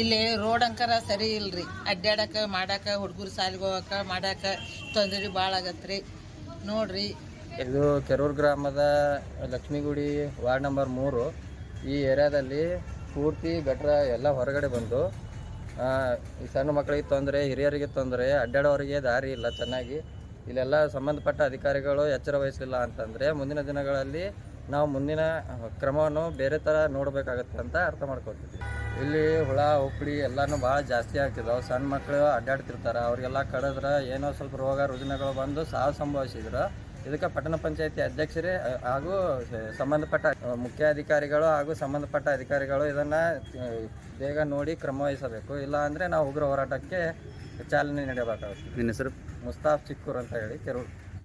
ಇಲ್ಲಿ ರೋಡ್ ಅಂಕರ ಸರಿ ಇಲ್ರಿ. ಅಡ್ಡಾಡಕ ಮಾಡಾಕ, ಹುಡುಗರು ಸಾಲಿಗೆ ಹೋಗಕ, ಮಾಡಾಕ ತೊಂದರೆ ಭಾಳ ಆಗತ್ರಿ. ನೋಡ್ರಿ. ಇದು ಕೆರೂರು ಗ್ರಾಮದ ಲಕ್ಷ್ಮೀಗುಡಿ ವಾರ್ಡ್ ನಂಬರ್ ಮೂರು. ಈ ಏರಿಯಾದಲ್ಲಿ ಪೂರ್ತಿ ಗಟ್ರ ಎಲ್ಲ ಹೊರಗಡೆ ಬಂದು ಈ ಸಣ್ಣ ಮಕ್ಕಳಿಗೆ ತೊಂದರೆ, ಹಿರಿಯರಿಗೆ ತೊಂದರೆ ಅಡ್ಡಾಡೋರಿಗೆ ದಾರಿ ಇಲ್ಲ ಚೆನ್ನಾಗಿ. ಇಲ್ಲೆಲ್ಲ ಸಂಬಂಧಪಟ್ಟ ಅಧಿಕಾರಿಗಳು ಎಚ್ಚರ ವಹಿಸಲಿಲ್ಲ ಅಂತಂದರೆ ಮುಂದಿನ ದಿನಗಳಲ್ಲಿ ನಾವು ಮುಂದಿನ ಕ್ರಮವನ್ನು ಬೇರೆ ಥರ ನೋಡಬೇಕಾಗತ್ತೆ ಅಂತ ಅರ್ಥ ಮಾಡ್ಕೊತಿದ್ವಿ ಇಲ್ಲಿ ಹುಳ ಉಪ್ಪಡಿ ಎಲ್ಲನೂ ಭಾಳ ಜಾಸ್ತಿ ಆಗ್ತಿದಾವೆ. ಸಣ್ಣ ಮಕ್ಕಳು ಅಡ್ಡಾಡ್ತಿರ್ತಾರೆ ಅವರಿಗೆಲ್ಲ ಕಡಿದ್ರೆ ಏನೋ ಸ್ವಲ್ಪ ರೋಗ ರುಜಿನಗಳು ಬಂದು ಸಾವು ಸಂಭವಿಸಿದ್ರು ಇದಕ್ಕೆ ಪಟ್ಟಣ ಪಂಚಾಯತಿ ಅಧ್ಯಕ್ಷರೇ ಹಾಗೂ ಸಂಬಂಧಪಟ್ಟ ಮುಖ್ಯಾಧಿಕಾರಿಗಳು ಮುಖ್ಯ ಅಧಿಕಾರಿಗಳು ಹಾಗೂ ಸಂಬಂಧಪಟ್ಟ ಅಧಿಕಾರಿಗಳು ಇದನ್ನು ಬೇಗ ನೋಡಿ ಕ್ರಮವಹಿಸಬೇಕು ಇಲ್ಲ ಅಂದರೆ ನಾವು ಉಗ್ರ ಹೋರಾಟಕ್ಕೆ ಚಾಲನೆ ನೀಡಬೇಕಾಗುತ್ತೆ. ನಿನ್ನ ಹೆಸರು? ಮುಸ್ತಾಫ್ ಚಿಕ್ಕೂರ್ ಅಂತ ಹೇಳಿ ಕೆರೂರು.